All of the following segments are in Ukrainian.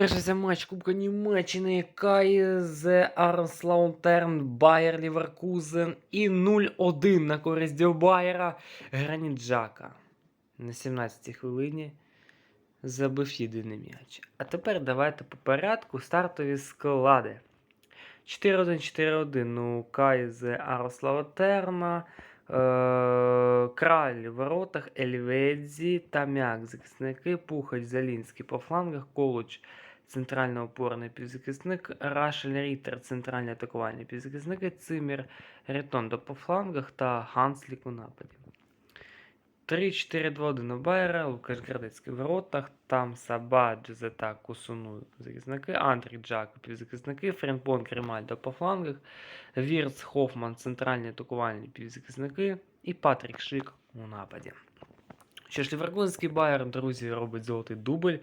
Завершився матч Кубка Німеччини КСЗ Арслаунтерн, Байер Ліверкузен і 0-1 на користь Байера Граніт Джака. На 17-й хвилині забив єдиний м'яч. А тепер давайте по порядку стартові склади. 4-1-4-1 у КСЗ Арслаунтерна. Е, Краль в воротах, Ельведзі та Мяк захисники, Пухач, Залінський по флангах, Колуч центральний опорний півзахисник, Рашель Рітер центральний атакувальний півзахисники, Цимір Ретондо по флангах та Ганслік у нападі. 3-4-2-1 у Байера, Лукаш Градецький в воротах, там Саба, Джезета, Кусуну захисники, Андрій Джак півзахисники, Френпон Кремальдо по флангах, Вірц Хофман центральні атакувальні півзахисники і Патрік Шик у нападі. Що ж, Ліверкузенський Байер, друзі, робить золотий дубль.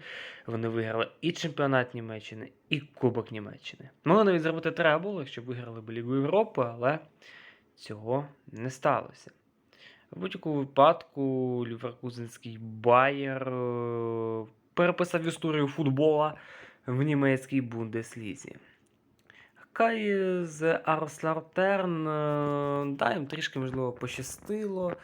Вони виграли і чемпіонат Німеччини, і Кубок Німеччини. Могли навіть зробити треба було, якщо виграли б Лігу Європи, але цього не сталося. В будь-якому випадку Ліверкузенський Байер е, переписав історію футбола в німецькій Бундеслізі. Кай з Арслартерн, е, да, їм трішки, можливо, пощастило.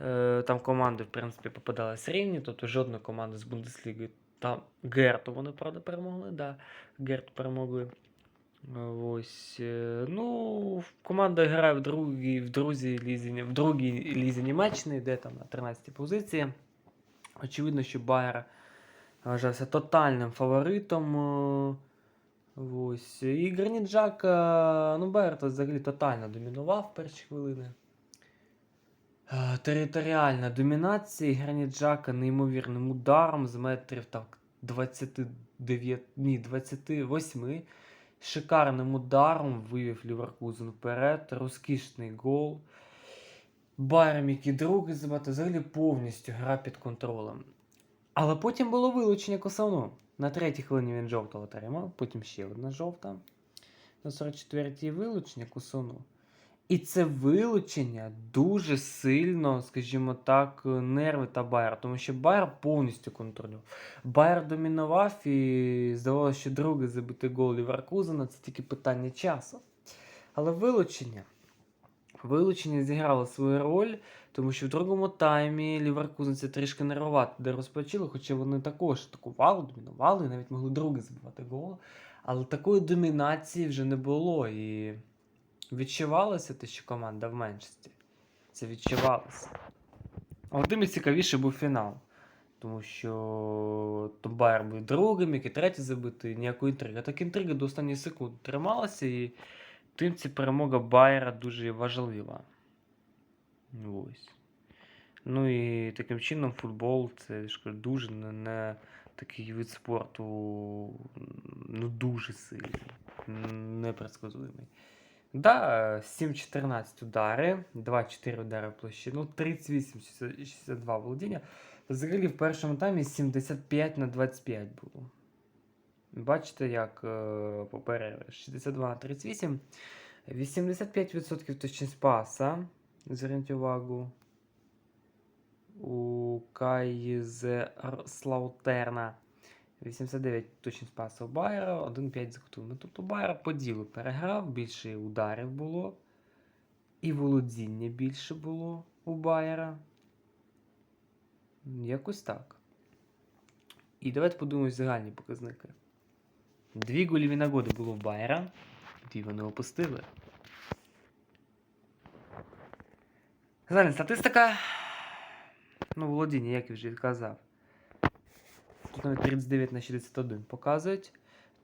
Е, Там команди, в принципі, попадались рівні, тобто жодна команда з Бундесліги. Там Герту вони, правда, перемогли. Да, Герту перемогли. Ось. е, Ну, команда грає в другій, в друзі лізі, в другій лізі Німеччини, йде там на 13-й позиції. Очевидно, що Байер вважався тотальним фаворитом. е, Ось. І Граніт ну, Байер взагалі тотально домінував в перші хвилини. Е, Територіальна домінація і Граніт Джака неймовірним ударом з метрів так 29, ні, 28. Шикарним ударом вивів Ліверкузен вперед. Розкішний гол. Байер, який другий забати, взагалі повністю гра під контролем. Але потім було вилучення Косану. На третій хвилині він жовтого отримав, потім ще одна жовта. На 44-й вилучення Косану. І це вилучення дуже сильно, скажімо так, нерви та Байер, тому що Байер повністю контролював. Байер домінував і здавалося, що другий забитий гол Ліверкузена це тільки питання часу. Але вилучення. Вилучення зіграло свою роль, тому що в другому таймі Ліверкузенці трішки нервувати, де розпочали, хоча вони також атакували, домінували і навіть могли другий забивати гол. Але такої домінації вже не було. І відчувалося те, що команда в меншості. Це відчувалося. Але тим і цікавіше був фінал. Тому що то Байер був другим, як і третій забитий, ніякої інтриги. А так інтрига до останньої секунди трималася, і тим ця перемога Байера дуже важлива. Ось. Ну і таким чином футбол це ж кажу, дуже не, не такий вид спорту ну, дуже сильний, непредсказуємий. Да, 7-14 удари, 2-4 удари в площину, 38-62 володіння. Взагалі в першому таймі 75 на 25 було. Бачите, як е, по 62 на 38. 85% точність паса. Зверніть увагу. У КайЗ Слаутерна. 89 точність пасу Байера, 1-5 заготовлено. Тобто Байер по ділу переграв, більше ударів було. І володіння більше було у Байера. Якось так. І давайте подивимось загальні показники. Дві гольові нагоди було в Байера. Дві вони опустили. Загальна статистика. Ну, володіння, як я вже відказав. Тут навіть 39 на 61 показують.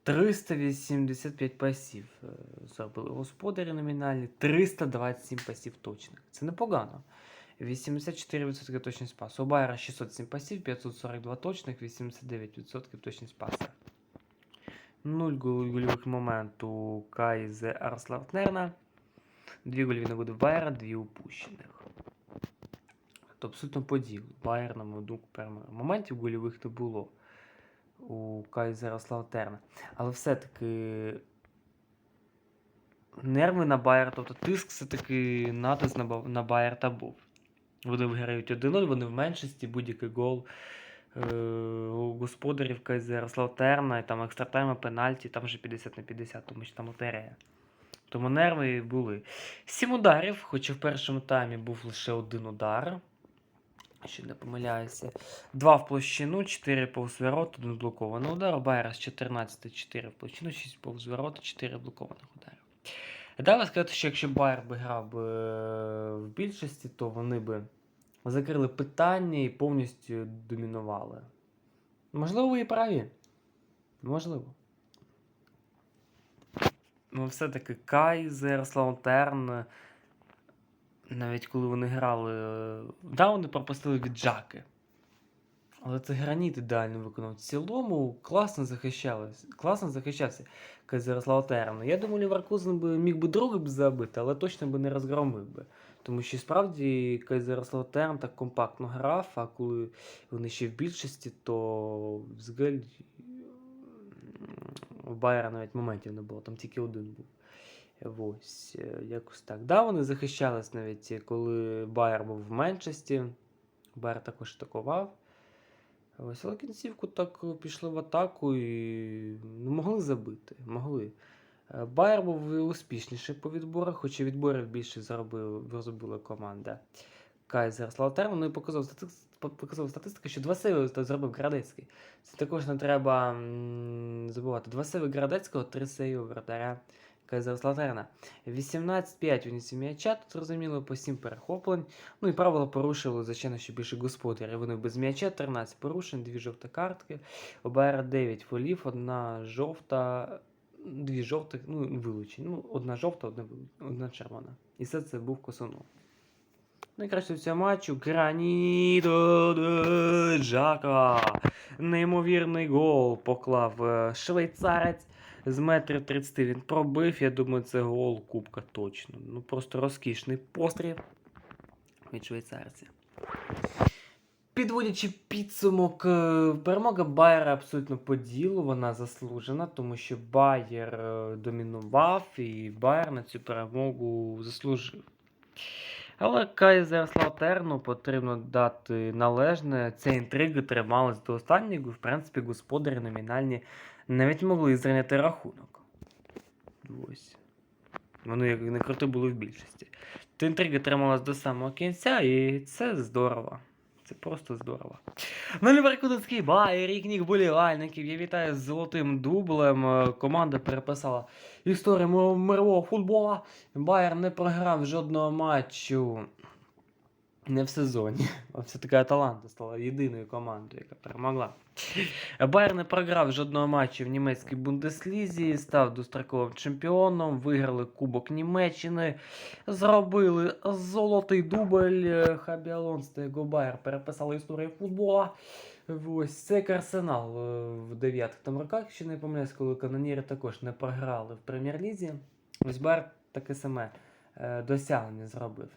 385 пасів е, зробили господарі номінальні, 327 пасів точних. Це непогано. 84% точність пасу. У Байера 607 пасів, 542 точних, 89% точність паса. 0 гольових моментів у КайЗ Арславтнерна. 2 гольові нагоди Байера, 2 упущених. Тобто абсолютно по ділу. Байер, на мою думку, перемог. Моментів гольових не було у Кайзера Славтерна. Але все-таки нерви на Байер, тобто тиск все-таки натиск на, Ба- на Байер та був. Вони виграють 1-0, вони в меншості, будь-який гол е, у господарів Кайзерслаутерна, і там екстратайми, пенальті, там вже 50 на 50, тому що там лотерея. Тому нерви були. Сім ударів, хоча в першому таймі був лише один удар. Ще не помиляюся. Два в площину, 4 повз ворот, один блокований удар. З 14 4 в площину, 6 повз ворот, 4 блокованих ударів. Далі сказати, що якщо Байер би грав би е, в більшості, то вони би закрили питання і повністю домінували. Можливо, ви і праві. Можливо. Ну, все-таки Кайзер, Слаунтерн, навіть коли вони грали. е, Да, вони пропустили від Джаки. Але це граніт ідеально виконав. В цілому класно захищалось, класно захищався Кайзер Слаутерн. Я думаю, Ліверкузен би міг би другий б забити, але точно би не розгромив би. Тому що справді Кайзер Слаутерн так компактно грав, а коли вони ще в більшості, то взагалі у Байера навіть моментів не було, там тільки один був. Ось, е, якось так. Да, вони захищались навіть, е, коли Байер був в меншості. Байер також атакував. Ось, але кінцівку так е, пішли в атаку і ну, могли забити. Могли. Байер був успішніший по відборах, хоча відборів більше зробив, зробила команда Кайзер Слаутерн. Ну і показав, статистика, показав статистика, що два сейви зробив Градецький. Це також не треба забувати. Два сейви Градецького, три сейви вратаря Кайзер Слаутерна. 18-5 винесів м'яча, тут зрозуміло, по 7 перехоплень. Ну і правила порушили, звичайно, що більше господарі. Вони без м'яча, 13 порушень, 2 жовті картки. Байера 9 фолів, одна жовта, дві жовтих, ну, вилучені. Ну, одна жовта, одна, одна червона. І все це був Косунов. Найкраще в цьому матчу Граніто Джака. Неймовірний гол поклав е, швейцарець з метрів 30. Він пробив. Я думаю, це гол Кубка точно. Ну просто розкішний постріл від швейцарця. Підводячи підсумок, е, перемога Байера абсолютно по ділу, вона заслужена, тому що Байер е, домінував і Байер на цю перемогу заслужив. Але Кайзерслаутерну потрібно дати належне. Ця інтрига трималась до останнього. В принципі, господарі номінальні навіть могли зайняти рахунок. Ось. Вони як не крути були в більшості. Та інтрига трималась до самого кінця, і це здорово. Це просто здорово. На Ліверкудинський Байер, їхніх болівальників. Я вітаю з золотим дублем. Е, Команда переписала історію мирового футбола. Байер не програв жодного матчу не в сезоні. Все-таки Аталанта стала єдиною командою, яка перемогла. Байер не програв жодного матчу в німецькій Бундеслізі, став достроковим чемпіоном, виграли Кубок Німеччини, зробили золотий дубль. Хабі Алонсо та його Байер переписали історію футбола. Ось це як Арсенал е, в 90-х роках, якщо не помиляюсь, коли каноніри також не програли в прем'єр-лізі. Ось Байер таке саме е, досягнення зробив.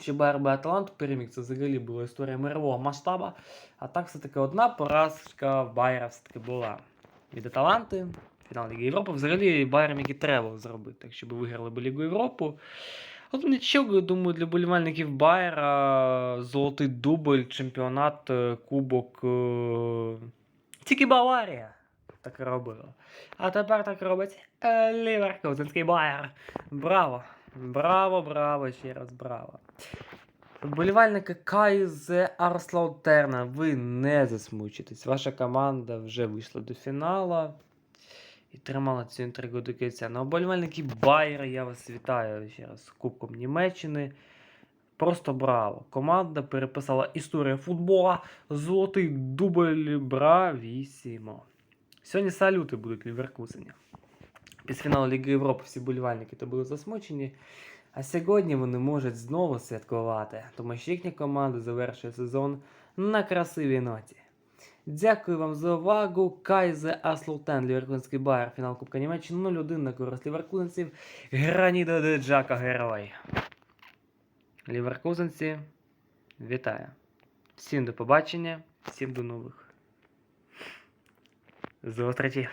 Ще Байер би Аталанту переміг, це взагалі була історія мирового масштабу. А так все-таки одна поразка Байера все-таки була. Від Аталанти, фінал Ліги Європи. Взагалі Байер міг треба зробити, якщо б виграли б Лігу Європу. От нічого, я думаю, для болівальників Байера золотий дубль, чемпіонат, е, кубок. е, Тільки Баварія так робила. А тепер так робить е, Ліверкузенський Байер. Браво! Браво, браво, ще раз браво. Вболівальники Кайзе Арслаутерна, ви не засмучитесь. Ваша команда вже вийшла до фіналу і тримала цю інтригу до кінця. На вболівальники Байера я вас вітаю ще раз з Кубком Німеччини. Просто браво! Команда переписала історію футбола. Золотий дубль бравісімо. Сьогодні салюти будуть Ліверкузені. Після фіналу Ліги Європи всі болівальники то були засмучені. А сьогодні вони можуть знову святкувати, тому що їхня команда завершує сезон на красивій ноті. Дякую вам за увагу. Кайзе Аслутен, Ліверкузенський Байер, фінал Кубка Німеччини 0-1 на користь ліверкузенців. Граніда де Джака герой. Ліверкузенці, вітаю. Всім до побачення, всім до нових зустрічей.